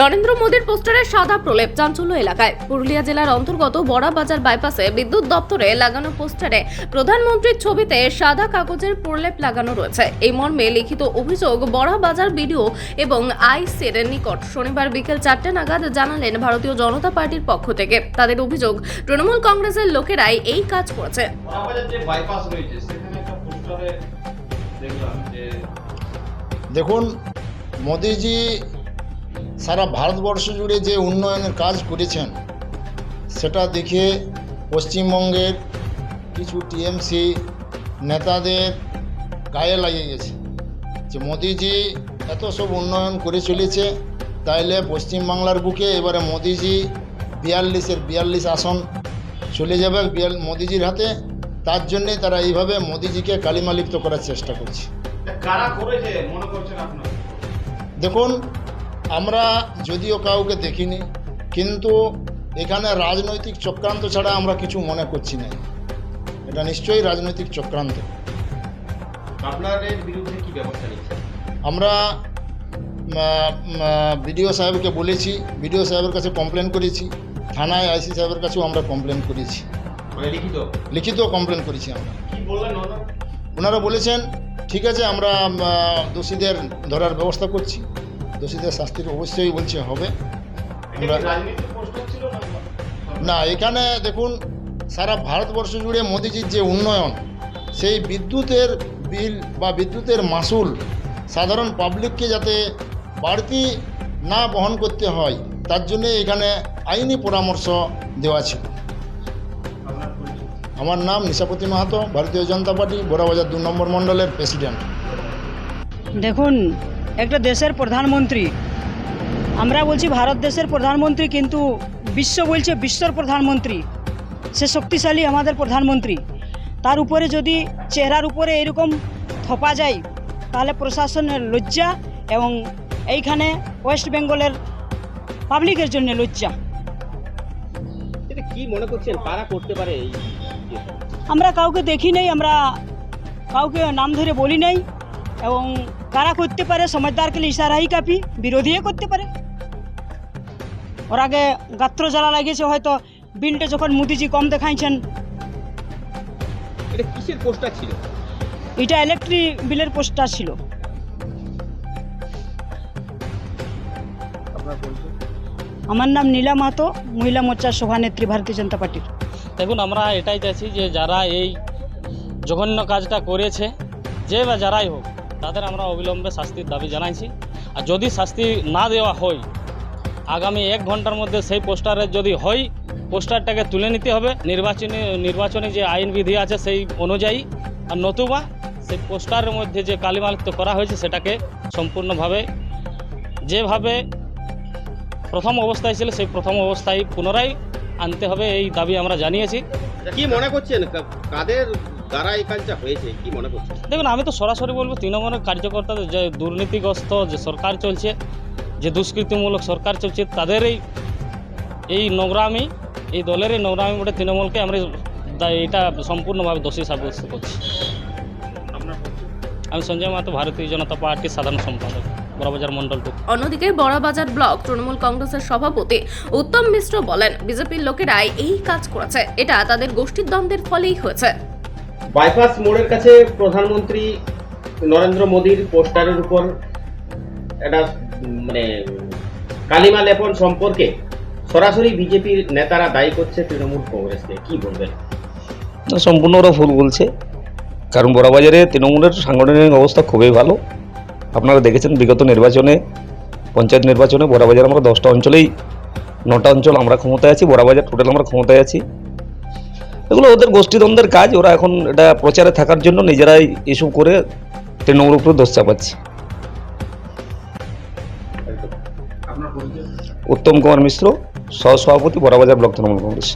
নরেন্দ্র মোদীর পোস্টারে সাদা প্রলেপ চাঞ্চল্য এলাকায়। পুরুলিয়া জেলার অন্তর্গত বড়াবাজার বাইপাসে বিদ্যুৎ দপ্তরে লাগানো পোস্টারে প্রধানমন্ত্রীর ছবিতে সাদা কাগজের প্রলেপ লাগানো রয়েছে। এই মর্মে লিখিত অভিযোগ বড়াবাজার বিডিও এবং আইসির নিকট শনিবার বিকেল চারটে নাগাদ জানালেন ভারতীয় জনতা পার্টির পক্ষ থেকে। তাদের অভিযোগ তৃণমূল কংগ্রেসের লোকেরাই এই কাজ করেছে। বড়াবাজার যে বাইপাস রয়েছে সেখানে একটা পোস্টারে দেখলাম যে দেখুন মোদিজি সারা ভারতবর্ষ জুড়ে যে উন্নয়নের কাজ করেছেন সেটা দেখে পশ্চিমবঙ্গের কিছু টিএমসি নেতাদের গায়ে লাগিয়ে গেছে। যে মোদিজি এত সব উন্নয়ন করে চলেছে তাইলে পশ্চিমবাংলার বুকে এবারে মোদিজি বিয়াল্লিশের বিয়াল্লিশ আসন চলে যাবে বিয়াল মোদিজির হাতে। তার জন্যে তারা এইভাবে মোদিজিকে কালিমালিপ্ত করার চেষ্টা করছে। কারা করেছে মনে করছেন আপনার? দেখুন আমরা যদিও কাউকে দেখিনি কিন্তু এখানে রাজনৈতিক চক্রান্ত ছাড়া আমরা কিছু মনে করছি না। এটা নিশ্চয়ই রাজনৈতিক চক্রান্ত। আপনাদের বিরুদ্ধে কি ব্যবস্থা নিচ্ছেন আমরা বিডিও সাহেবকে বলেছি বিডিও সাহেবের কাছে কমপ্লেন করেছি থানায় আইসি সাহেবের কাছেও আমরা কমপ্লেন করেছি। মানে লিখিত? লিখিত কমপ্লেন করেছি আমরা। ওনারা? বলেছেন ঠিক আছে আমরা দোষীদের ধরার ব্যবস্থা করছি। দোষীদের শাস্তির অবশ্যই বলছে হবে। না? না এখানে দেখুন সারা ভারতবর্ষ জুড়ে মোদিজির যে উন্নয়ন সেই বিদ্যুতের বিল বা বিদ্যুতের মাসুল সাধারণ পাবলিককে যাতে বাড়তি না বহন করতে হয় তার জন্য এখানে আইনি পরামর্শ দেওয়া ছিল। আমার নাম নিশাপতি মাহাতো ভারতীয় জনতা পার্টি বড়াবাজার দু নম্বর মণ্ডলের প্রেসিডেন্ট দেখুন একটা দেশের প্রধানমন্ত্রী। আমরা বলছি ভারত দেশের প্রধানমন্ত্রী কিন্তু বিশ্ব বলছে বিশ্বর প্রধানমন্ত্রী। সে শক্তিশালী আমাদের প্রধানমন্ত্রী। তার উপরে যদি চেহারার উপরে এরকম থপা যায় তাহলে প্রশাসনের লজ্জা এবং এইখানে ওয়েস্ট বেঙ্গলের পাবলিকের জন্য লজ্জা। কি মনে করছেন? কারা করতে পারে আমরা কাউকে দেখি নাই আমরা কাউকে নাম ধরে বলি নাই। এবং কারা করতে পারে সমাজদারকে ইশারাই কাপি বিরোধীও করতে পারে। ওর আগে গাত্র জ্বালা লাগিয়েছে হয়তো বিলটা যখন মোদিজি কম দেখাইছেন। এটা কিসের পোস্টার ছিল? এটা ইলেকট্রিক বিলের পোস্টার ছিল। আমার নাম নীলা মাতো মহিলা মোর্চার সভানেত্রী ভারতীয় জনতা পার্টির। দেখুন আমরা এটাই চাইছি যে যারা এই জঘন্য কাজটা করেছে যে বা যারাই হোক তাদের আমরা অবিলম্বে শাস্তির দাবি জানাইছি। আর যদি শাস্তি না দেওয়া হয়, আগামী এক ঘণ্টার মধ্যে সেই পোস্টারের যদি হয়, পোস্টারটাকে তুলে নিতে হবে। নির্বাচনী নির্বাচনী যে আইন বিধি আছে সেই অনুযায়ী আর নতুবা সেই পোস্টারের মধ্যে যে কালিমালিপ্ত করা হয়েছে সেটাকে সম্পূর্ণভাবে যেভাবে প্রথম অবস্থায় ছিল সেই প্রথম অবস্থায় পুনরায় আনতে হবে এই দাবি আমরা জানিয়েছি। কি মনে করছেন? কাদের দ্বারা এই কাজটা হয়েছে? কি মনে দেখুন আমি তো সরাসরি বলব তৃণমূলের কার্যকর্তাদের যে দুর্নীতিগ্রস্ত যে সরকার চলছে যে দুষ্কৃতিমূলক সরকার চলছে তাদেরই এই নোংরামি এই দলের এই নোংরামি বলে তৃণমূলকে আমরা এটা সম্পূর্ণভাবে দোষী সাব্যস্ত করছি। আমি সঞ্জয় মাহাতো ভারতীয় জনতা পার্টির সাধারণ সম্পাদক বড়বাজার মণ্ডল টু অন্যদিকে বড়াবাজার ব্লক তৃণমূল কংগ্রেসের সভাপতি উত্তম মিশ্র বলেন বিজেপির লোকেরাই এই কাজ করেছে এটা তাদের গোষ্ঠীর দ্বন্দ্বের ফলেই হয়েছে। বাইপাস মোড়ের কাছে প্রধানমন্ত্রী নরেন্দ্র মোদীর পোস্টারের উপর একটা মানে কালিমা লেপন সম্পর্কে সরাসরি বিজেপির নেতারা দায়ী করছে তৃণমূল কংগ্রেসকে কি বলবেন? সম্পূর্ণ ওরা ভুল বলছে। কারণ বড়বাজারে তৃণমূলের সাংগঠনিক অবস্থা খুবই ভালো। আপনারা দেখেছেন বিগত নির্বাচনে, পঞ্চায়েত নির্বাচনে বড়বাজার আমরা দশটা অঞ্চলেই, নটা অঞ্চল আমরা ক্ষমতায় আছি, বড়বাজার টোটাল আমরা ক্ষমতায় আছি। এগুলো ওদের গোষ্ঠীদ্বন্দ্বের কাজ ওরা এখন এটা প্রচারে থাকার জন্য নিজেরাই ইস্যু করে তৃণমূল উপরে দোষ চাপাচ্ছে। উত্তম কুমার মিশ্র সহ সভাপতি বড়াবাজার ব্লক তৃণমূল কংগ্রেস।